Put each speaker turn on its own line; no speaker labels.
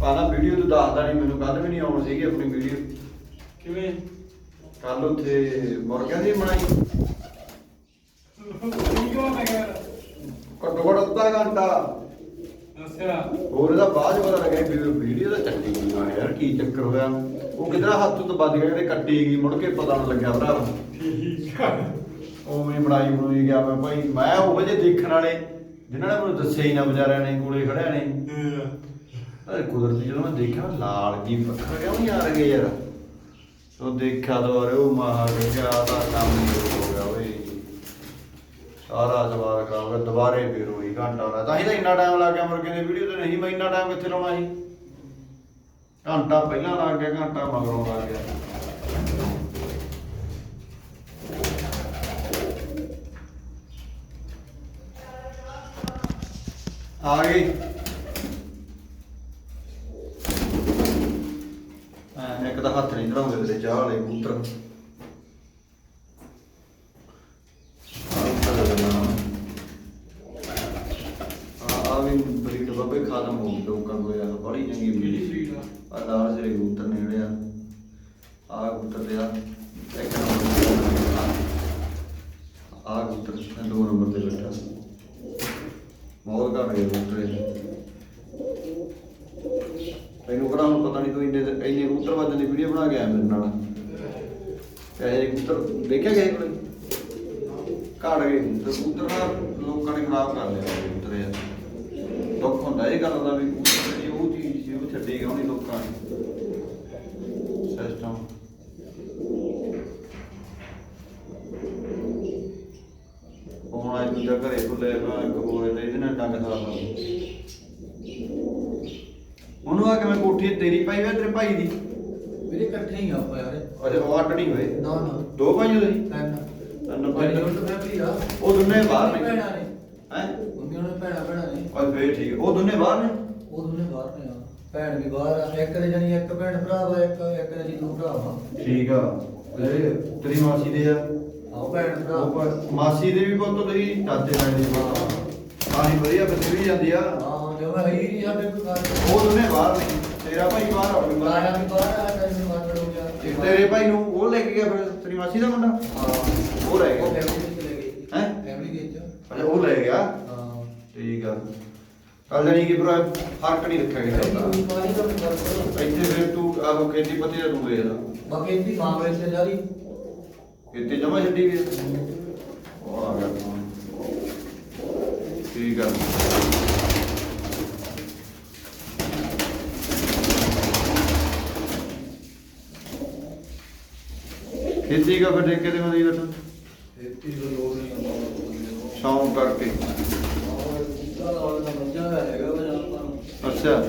ਪਾਣਾ ਵੀਡੀਓ ਤੂੰ ਦੱਸਦਾ ਨਹੀਂ ਮੈਨੂੰ ਕੱਲ ਵੀ ਨਹੀਂ ਆਉਣ ਸੀਗੀ ਆਪਣੀ ਵੀਡੀਓ।
ਕਿਵੇਂ?
ਕੱਲ ਉੱਥੇ ਮੁਰਗਿਆਂ ਦੀ ਬਣਾਈ। ਘੱਟੋ ਘੱਟ ਅੱਧਾ ਘੰਟਾ।
ਅੱਛਾ।
ਹੋਰ ਇਹਦਾ ਬਾਅਦ 'ਚ ਪਤਾ ਲੱਗਿਆ ਵੀ ਵੀਡੀਓ ਤਾਂ ਚੱਲੀ ਗਈ। ਆ ਯਾਰ ਕੀ ਚੱਕਰ ਹੋਇਆ? ਉਹ ਕਿਧਰ ਹੱਥ ਤੋਂ ਵੱਜ ਗਿਆ ਕਿਤੇ ਕੱਟੀ ਗਈ ਮੁੜ ਕੇ ਪਤਾ ਨਹੀਂ ਲੱਗਿਆ ਭਰਾ।
ਠੀਕ ਆ।
ਉਵੇਂ ਹੀ ਬਣਾਈ ਬਣਾਈ ਗਿਆ ਮੈਂ ਭਾਈ। ਮੈਂ ਉਹ ਜੇ ਦੇਖਣ ਵਾਲੇ ਜਿਨ੍ਹਾਂ ਨੇ ਮੈਨੂੰ ਦੱਸਿਆ ਹੀ ਨਾ ਵਿਚਾਰਿਆਂ ਨੇ ਕੋਲੇ ਖੜਿਆ ਨੇ। ਅਰੇ ਕੁਦਰਤੀ ਜਦੋਂ ਮੈਂ ਦੇਖਿਆ ਲਾਲ ਜੀ ਪੱਖਰ ਕਿਉਂ ਨਹੀਂ ਆ ਰਹੇ ਯਾਰ? ਉਹ ਦੇਖਿਆ ਦੁਬਾਰੇ, ਉਹ ਮਾਰ ਗਿਆ ਕੰਮ ਨਹੀਂ ਹੋ ਗਿਆ ਓਏ। ਸਾਰਾ ਜਵਾਬ ਖਰਾਬ ਗਿਆ ਦੁਬਾਰੇ ਫੇਰ ਹੋਈ ਘੰਟਾ ਹੋਣਾ ਤਾਂ ਹੀ ਤਾਂ ਇੰਨਾ ਟਾਈਮ ਲੱਗ ਗਿਆ ਮੁਰਗੇ ਦੀ ਵੀਡੀਓ ਤੇ ਨਹੀਂ ਮੈਂ ਇੰਨਾ ਟਾਈਮ ਕਿੱਥੇ ਲਾਉਣਾ ਸੀ? ਘੰਟਾ ਪਹਿਲਾਂ ਲੱਗ ਗਿਆ, ਘੰਟਾ ਮਗਰੋਂ ਲੱਗ ਗਿਆ। ਆ ਗਈ ਇੱਕ ਤਾਂ ਹੱਥ ਨਹੀਂ ਧਰਾਉਂਦੇ ਤੇਰੇ ਚਾਹ ਵਾਲੇ ਕਬੂਤਰ। ਆ ਵੀ ਬਰੀਡ ਬਾਬੇ ਖਾਤਮ ਹੋ ਗਈ ਲੋਕਾਂ ਕੋਲ ਯਾਰ ਬੜੀ ਚੰਗੀ
ਕਿਹੜੀ
ਬਰੀਡ
ਸਵੀਟ ਆ?
ਆ ਲਾਲ ਜਿਹੜੇ ਕਬੂਤਰ ਨੇ ਜਿਹੜੇ ਆ। ਆ ਕਬੂਤਰ ਦੇ ਆ। ਇੱਕ ਨੰਬਰ ਆ। ਕਬੂਤਰ ਇਹ ਦੋ ਨੰਬਰ ਤੇ ਬੈਠਾ। ਬਹੁਤ ਘੱਟ ਗਏ ਕਬੂਤਰ ਇਹ ਹੁਣ ਪਤਾ ਨਹੀਂ ਤੂੰ ਇੰਨੇ ਇੰਨੇ ਕਬੂਤਰ ਦੀ ਵੀਡੀਓ ਬਣਾ ਕੇ ਆਇਆ ਮੇਰੇ ਨਾਲ। ਇਹ ਕਬੂਤਰ ਦੇਖਿਆ ਗਿਆ ਕੋਈ ਘਾੜ ਗਏ। ਕਬੂਤਰ ਕਬੂਤਰ ਲੋਕਾਂ ਨੇ ਖਰਾਬ ਕਰ ਲਿਆ ਕਬੂਤਰ ਯਾਰ ਦੁੱਖ ਹੁੰਦਾ ਇਹ ਗੱਲ ਦਾ ਵੀ ਕਬੂਤਰ ਜਿਹੜੀ ਉਹ ਚੀਜ਼ ਸੀ, ਉਹ ਛੱਡੀ ਕਿਉਂ ਨਹੀਂ ਲੋਕਾਂ ਨੇ? ਸਿਸਟਮ ਹੁਣ ਅੱਜ ਦੂਜਾ ਘਰੇ ਖੁੱਲੇ ਨਾ ਇੱਕ ਬੋਲੇ ਇਹਦੇ ਨਾਲ ਡੰਗ ਸਾਰ ਉਹਨੂੰ ਆ ਕੇ ਮੈਂ ਕੋਠੀ ਤੇਰੀ ਪਾਈ ਵੇ ਤੇਰੇ ਭਾਈ ਦੀ।
ਮੇਰੇ ਇਕੱਠੇ ਹੀ ਆ ਆਪਾਂ ਯਾਰ।
ਅਜੇ ਉਹ ਅੱਡ ਨਹੀਂ ਹੋਏ?
ਨਾ ਨਾ।
ਦੋ ਭਾਈ ਹੋ ਤੁਸੀਂ
ਤਿੰਨ
ਤਿੰਨ
ਬੜੀ
ਭਾਈ
ਜੁਆਇੰਟ ਫੈਮਿਲੀ ਆ।
ਉਹ ਦੋਨੇ ਬਾਹਰ ਨੇ।
ਭੈਣਾਂ ਨੇ।
ਹੈ?
ਮੰਮੀ ਉਹਨਾਂ ਭੈਣਾਂ ਭੈਣਾਂ ਨੇ।
ਔਰ ਫੇਰ ਠੀਕ ਹੈ। ਉਹ ਦੋਨੇ ਬਾਹਰ ਨੇ?
ਉਹ ਦੋਨੇ ਬਾਹਰ ਨੇ ਆ ਭੈਣ ਵੀ ਬਾਹਰ ਆ। ਇੱਕ ਦੇ ਜਾਨੀ ਇੱਕ ਭੈਣ ਭਰਾ ਵਾ ਇੱਕ ਇੱਕ ਦੇ ਜੀ ਦੋ ਭਰਾ ਵਾ।
ਠੀਕ ਆ। ਤੇ ਤੇਰੀ ਮਾਸੀ ਦੇ ਆ?
ਆਓ ਭੈਣ ਭਰਾ।
ਉਹ ਪਰ- ਮਾਸੀ ਦੇ ਵੀ ਪੁੱਤ ਤੁਸੀਂ ਚਾਚੇ ਨਾਲ ਦੀ ਆਹੀ ਵਧੀਆ ਬੰਦੇ ਵੀ ਜਾਂਦੀ ਆ।
ਹਾਂ ਜੋ ਮੈਂ ਹੀ ਨਹੀਂ ਸਾਡੇ ਕੋਲ ਕਰ
ਉਹ ਦੋਨੇ ਬਾਹਰ ਨੇ ਤੇਰਾ ਭਾਈ ਬਾਹਰ ਆ
ਲਾਇਆ
ਬਾਹਰ
ਵੀ ਬਾਹਰ ਆ ਟਾਈਮ ਮਾਰ ਹੋ ਗਿਆ
ਤੇ ਤੇਰੇ ਭਾਈ ਨੂੰ ਉਹ ਲੈ ਕੇ ਗਿਆ ਫਿਰ ਤੇਰੀ ਮਾਸੀ ਦਾ ਮੁੰਡਾ?
ਹਾਂ।
ਉਹ ਲੈ
ਉਹ
ਗਿਆ
ਫੈਮਿਲੀ ਚ ਚਲੇ ਗਏ।
ਹੈਂ?
ਫੈਮਿਲੀ ਵਿੱਚ।
ਅੱਛਾ ਉਹ ਲੈ ਗਿਆ।
ਹਾਂ।
ਠੀਕ ਆ। ਕੱਲ ਜਾਨੀ ਕਿ ਭਰਾ ਫ਼ਰਕ ਨਹੀਂ ਰੱਖਿਆ ਗਿਆ
ਕੋਈ ਪਾਣੀ ਦਾ ਵੀ ਗੱਲ ਕਰੋ।
ਇੱਥੇ ਫਿਰ ਤੂੰ ਆਹੋ ਖੇਤੀ ਪਤੀ ਦਾ ਤੂੰ ਵੇਖਦਾ
ਬਾਕੀ ਇਹਦੀ ਮਾਂ ਵੇਚ ਤੇ ਜਾਰੀ
ਇੱਥੇ ਜਮਾ ਛੱਡੀ ਵੀ ਉਹ ਆ ਗਿਆ। ਠੀਕ ਆ। ਖੇਤੀ ਕਾ ਫਿਰ ਠੇਕੇ ਤੇ ਮਦੀ ਬੈਠਾ।
ਖੇਤੀ ਦਾ ਲੋੜ ਨਹੀਂ ਆਉਂਦਾ ਬੰਦੇ ਨੂੰ
ਸ਼ੌਂਕ ਕਰਕੇ। ਅੱਛਾ।